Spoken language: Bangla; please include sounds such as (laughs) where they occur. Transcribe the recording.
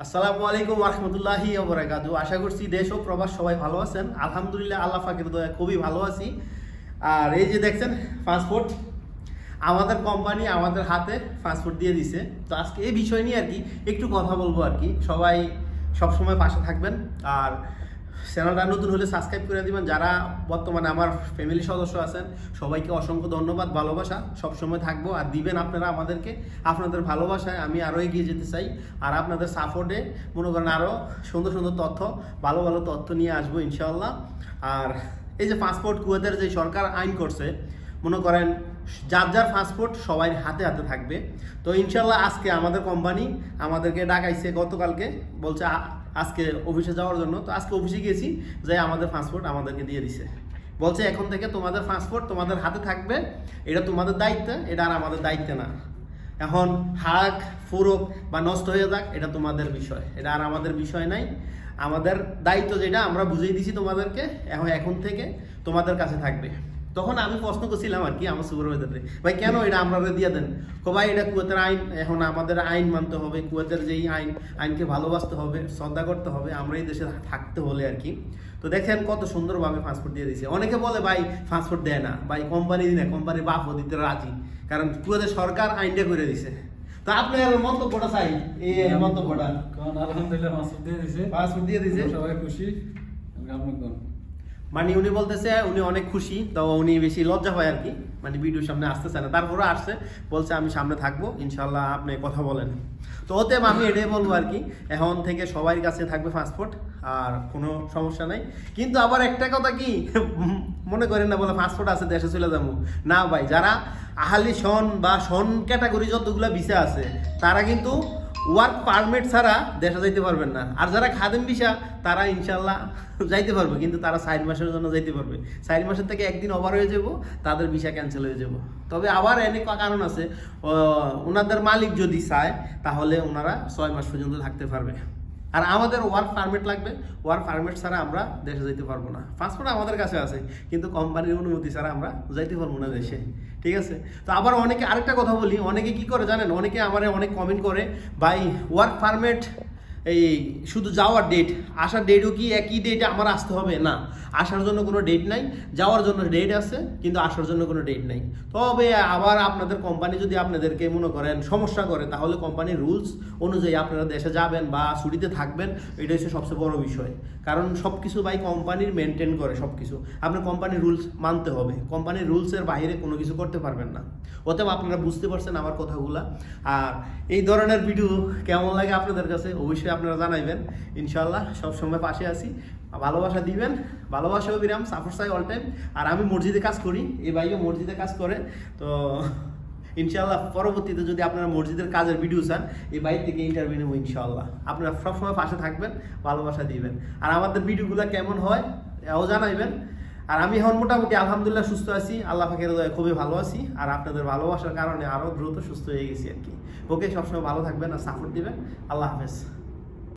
আসসালামু আলাইকুম রহমতুল্লাহি ওবরাকাতু আশা করছি দেশ ও প্রবাস সবাই ভালো আছেন। আলহামদুলিল্লাহ আল্লাহ ফাকির দয়া খুবই ভালো আছি। আর এই যে দেখছেন পাসপোর্ট আমাদের কোম্পানি আমাদের হাতে পাসপোর্ট দিয়ে দিছে। তো আজকে এই বিষয় নিয়ে আর কি একটু কথা বলব আর কি। সবাই সবসময় পাশে থাকবেন। আর চ্যানেলটা নতুন হলে সাবস্ক্রাইব করে দিবেন। যারা বর্তমানে আমার ফ্যামিলি সদস্য আছেন, সবাইকে অসংখ্য ধন্যবাদ, ভালোবাসা। সবসময় থাকব আর দিবেন আপনারা আমাদেরকে আপনাদের ভালোবাসায়। আমি আরও এগিয়ে যেতে চাই আর আপনাদের সাপোর্টে মনে করেন আরও সুন্দর সুন্দর তথ্য, ভালো ভালো তথ্য নিয়ে আসব ইনশাল্লাহ আর এই যে পাসপোর্ট কুয়েতের যে সরকার আইন করছে মনে করেন, যার যার পাসপোর্ট সবাই হাতে হাতে থাকবে। তো ইনশাল্লাহ আজকে আমাদের কোম্পানি আমাদেরকে ডাকাইছে, গতকালকে বলছে আজকে অফিসে যাওয়ার জন্য। তো আজকে অফিসে গেছি যে আমাদের পাসপোর্ট আমাদেরকে দিয়ে দিছে। বলছে, এখন থেকে তোমাদের পাসপোর্ট তোমাদের হাতে থাকবে। এটা তোমাদের দায়িত্ব, এটা আর আমাদের দায়িত্ব না। এখন হাক, ফুরক বা নষ্ট হয়ে যাক, এটা তোমাদের বিষয়। এটা আর আমাদের বিষয় নাই। আমাদের দায়িত্ব যেটা, আমরা বুঝিয়ে দিছি তোমাদেরকে। এখন এখন থেকে তোমাদের কাছে থাকবে। তখন আমি প্রশ্ন করছিলাম আর কি আমার সুপারভাইজারে ভাই কেন এটা আমরা দিয়ে দেন? কো ভাই এটা কুয়েতের আইন এখন আমাদের আইন মানতে হবে কুয়েতের যেই আইন আইনকে ভালোবাসতে হবে শ্রদ্ধা করতে হবে আমরা এই দেশে থাকতে হলে আর কি। তো দেখেন কত সুন্দরভাবে পাসপোর্ট দিয়ে দিয়েছে। অনেকে বলে ভাই পাসপোর্ট দেয় না। ভাই কোম্পানি দিনে কোম্পানির বাপও দিতে রাজি কারণ কুয়েতের সরকার আইনটা করে দিছে। তো আপনার মন্তব্যটা চাই এই মন্তব্যটা? কারণ আলহামদুলিল্লাহ মাসুদ দিয়ে দিছে। পাসপোর্ট দিয়ে দিছে? সবাই খুশি আপনি কোন মানে উনি বলতেছে, উনি অনেক খুশি, তো উনি বেশি লজ্জা হয় আর কি। মানে ভিডিওর সামনে আসতেছে না। তারপরে আসছে, বলছে, আমি সামনে থাকব ইনশাল্লাহ আপনি কথা বলেন। তো ওতে আমি এটাই বলব আর কি, এখন থেকে সবার কাছে থাকবে পাসপোর্ট আর কোনো সমস্যা নাই। কিন্তু আবার একটা কথা কি, (laughs) মনে করেন না বলে পাসপোর্ট আছে, দেশে চলে যাব। না ভাই, যারা আহালি সন বা সন ক্যাটাগরি যতগুলো ভিসা আছে, তারা কিন্তু ওয়ার্ক পারমিট ছাড়া দেশে যাইতে পারবেন না। আর যারা খাদেম ভিসা, তারা ইনশাল্লাহ যাইতে পারবে, কিন্তু তারা চার মাসের জন্য যাইতে পারবে। চার মাসের থেকে একদিন ওভার হয়ে যাব, তাদের ভিসা ক্যান্সেল হয়ে যাব। তবে আবার এনে কারণ আছে ওনাদের মালিক যদি চায়, তাহলে ওনারা ছয় মাস পর্যন্ত থাকতে পারবে। আর আমাদের ওয়ার্ক পারমিট লাগবে। ওয়ার্ক পারমিট ছাড়া আমরা দেশে যেতে পারব না। পাসপোর্ট আমাদের কাছে আছে, কিন্তু কোম্পানির অনুমতি ছাড়া আমরা যাইতে পারব না দেশে। ঠিক আছে? তো আবার অনেকে আরেকটা কথা বলি, অনেকে কি করে জানেন? অনেকে আমার অনেক কমেন্ট করে, ভাই ওয়ার্ক পারমিট এই শুধু যাওয়ার ডেট আসার ডেটও কি একই ডেটে আমার আসতে হবে? না, আসার জন্য কোনো ডেট নাই, যাওয়ার জন্য ডেট আছে, কিন্তু আসার জন্য কোনো ডেট নাই। তবে আবার আপনাদের কোম্পানি যদি আপনাদেরকে মনে করেন সমস্যা করে, তাহলে কোম্পানির রুলস অনুযায়ী আপনারা দেশে যাবেন বা ছুটিতে থাকবেন এটা হচ্ছে সবচেয়ে বড় বিষয়। কারণ সব কিছু ভাই কোম্পানির মেনটেন করে সব কিছু আপনার কোম্পানির রুলস মানতে হবে। কোম্পানির রুলসের বাইরে কোনো কিছু করতে পারবেন না। অতএব আপনারা বুঝতে পারছেন আমার কথাগুলা। আর এই ধরনের ভিডিও কেমন লাগে আপনাদের কাছে? অবশ্যই আপনারা জানাইবেন। ইনশাল্লাহ সবসময় পাশে আছি। ভালোবাসা দিবেন ভালোবাসাও বিরাম সাপোর্ট চাই অল টাইম আর আমি মসজিদে কাজ করি এই ভাইও মসজিদে কাজ করে। তো ইনশাল্লাহ পরবর্তীতে যদি আপনারা মসজিদের কাজের ভিডিও চান এই বাইর থেকে ইন্টারভিউ নেব ইনশাল্লাহ আপনারা সবসময় পাশে থাকবেন, ভালোবাসা দিবেন। আর আমাদের ভিডিওগুলো কেমন হয়, এও জানাইবেন। আর আমি এখন মোটামুটি আলহামদুলিল্লাহ সুস্থ আছি, আল্লাহ দয়ায় খুবই ভালো আছি। আর আপনাদের ভালোবাসার কারণে আরও দ্রুত সুস্থ হয়ে গেছি আর কি। ওকে সবসময় ভালো থাকবেন আর সাপোর্ট দিবেন। আল্লাহ হাফেজ।